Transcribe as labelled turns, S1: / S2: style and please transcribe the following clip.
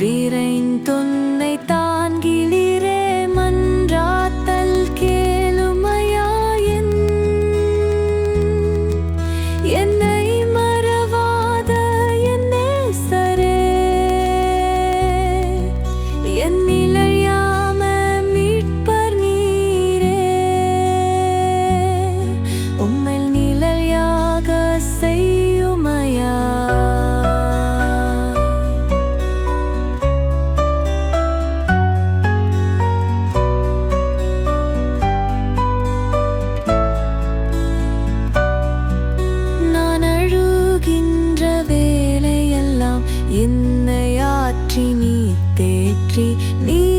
S1: வேலையெல்லாம் என்னை ஆற்றி நீ தேற்றி நீ